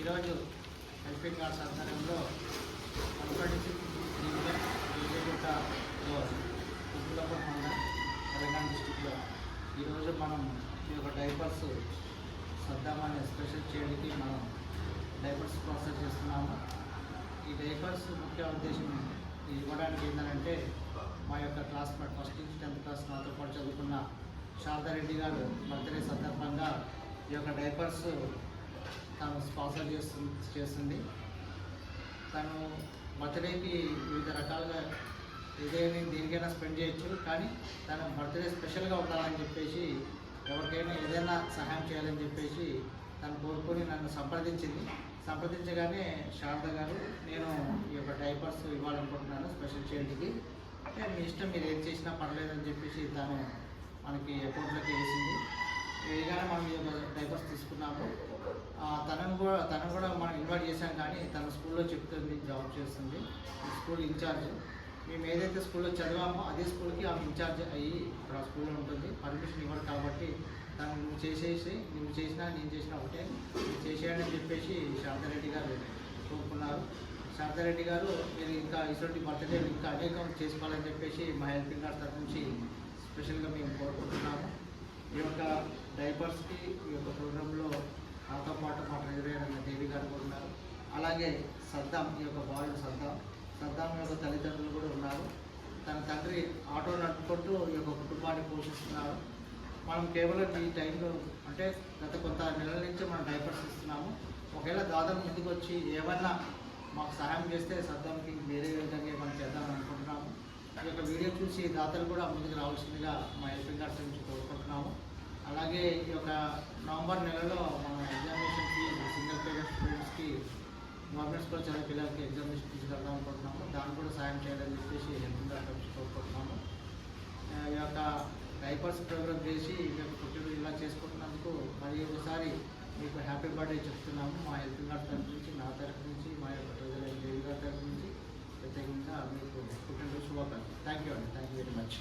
ఈరోజు helping arts ఆధ్వర్యంలో తెలంగాణ డిస్టిక్లో. ఈరోజు మనం ఈ యొక్క డైపర్స్ సర్దామని స్పెషల్ చేయడానికి మనం డైపర్స్ ప్రాసెస్ చేస్తున్నాము. ఈ డైపర్స్ ముఖ్య ఉద్దేశం ఇవ్వడానికి ఏంటంటే మా యొక్క క్లాస్మేట్ ఫస్ట్ నుంచి టెన్త్ క్లాస్ నాతో పాటు చదువుకున్న శారదారెడ్డి గారు బర్త్డే సందర్భంగా ఈ యొక్క డైపర్స్ తను స్పాన్సర్ చేస్తు చేస్తుంది. తను బర్త్డేకి వివిధ రకాలుగా ఏదైనా దేనికైనా స్పెండ్ చేయొచ్చు. కానీ తన బర్త్డే స్పెషల్గా ఉండాలని చెప్పేసి ఎవరికైనా ఏదైనా సహాయం చేయాలని చెప్పేసి తను కోరుకొని నన్ను సంప్రదించింది. సంప్రదించగానే శారద గారు నేను ఈ యొక్క డైపర్స్ ఇవ్వాలనుకుంటున్నాను స్పెషల్ చైల్డ్కి. మీ ఇష్టం మీరు ఏం చేసినా పర్లేదని చెప్పేసి తను మనకి అకౌంట్లోకి వేసింది. వేయగానే మనం ఈ యొక్క డైపర్స్ తీసుకున్నాము. తనను కూడా తనను కూడా మనం ఇన్వైట్ చేశాం కానీ తన స్కూల్లో చెప్తుంది జాబ్ చేస్తుంది. School incharge. మేము ఏదైతే స్కూల్లో చదివామో అదే స్కూల్కి ఆమె ఇన్ఛార్జ్ అయ్యి ఇక్కడ స్కూల్లో ఉంటుంది. పర్మిషన్ ఇవ్వరు కాబట్టి తను నువ్వు చేసేసి నువ్వు చేసినా నేను చేసినా ఒకటే. నువ్వు చేసేయని అని చెప్పేసి శారదారెడ్డి గారు కోరుకున్నారు. శారదారెడ్డి గారు మీరు ఇంకా ఇటువంటి బర్త్డే ఇంకా అనేకం చేసుకోవాలని చెప్పేసి మా హెల్పింగ్ గార్డ్ తరఫు నుంచి స్పెషల్గా మేము కోరుకుంటున్నాము. ఈ యొక్క డైపర్స్కి ఈ యొక్క ప్రోగ్రాంలో నాతో పాటు మా ట్రెజరీ అయిన దేవి గారు కూడా ఉన్నారు. అలాగే సద్దాం ఈ యొక్క బాలుడు సద్దాం. సద్దాం యొక్క తల్లిదండ్రులు కూడా ఉన్నారు. తన తండ్రి ఆటో నడుపుకుంటూ ఈ యొక్క కుటుంబాన్ని పోషిస్తున్నారు. మనం కేవలం ఈ టైంలో అంటే గత కొంత నెలల నుంచి మనం డైపర్స్ ఇస్తున్నాము ఒకవేళ దాదాపు ముందుకు వచ్చి ఏమన్నా మాకు సహాయం చేస్తే సద్దాంకి వేరే విధంగా మనం చేద్దామని అనుకుంటున్నాము. ఈ యొక్క వీడియో చూసి దాతలు కూడా ముందుకు రావాల్సిందిగా మా హెల్పింగ్ కార్డ్స్ నుంచి కోరుకుంటున్నాము. అలాగే ఈ యొక్క నవంబర్ నెలలో మన ఎగ్జామినేషన్ ఫీజు సింగిల్ పేరెంట్ స్టూడెంట్స్కి గవర్నమెంట్ స్కూల్ చదివే పిల్లలకి ఎగ్జామినేషన్ ఫీజు కడదాం అనుకుంటున్నాము. దాన్ని కూడా సాయం చేయాలని చెప్పేసి హెల్త్ గార్డ్స్ కోరుకుంటున్నాము. ఈ యొక్క డైపర్స్ ప్రోగ్రామ్ చేసి ఈ యొక్క ఇలా చేసుకుంటున్నందుకు మరి ఒకసారి మీకు హ్యాపీ బర్త్డే చెప్తున్నాము. మా హెల్త్ గార్డ్ తరఫు నుంచి నా తరఫు నుంచి మా యొక్క ప్రజల దేవి గారి తరఫు నుంచి ప్రత్యేకంగా మీకు పుట్టినరోజు శుభాకాంక్షలు. థ్యాంక్ యూ అండి. Thank you very much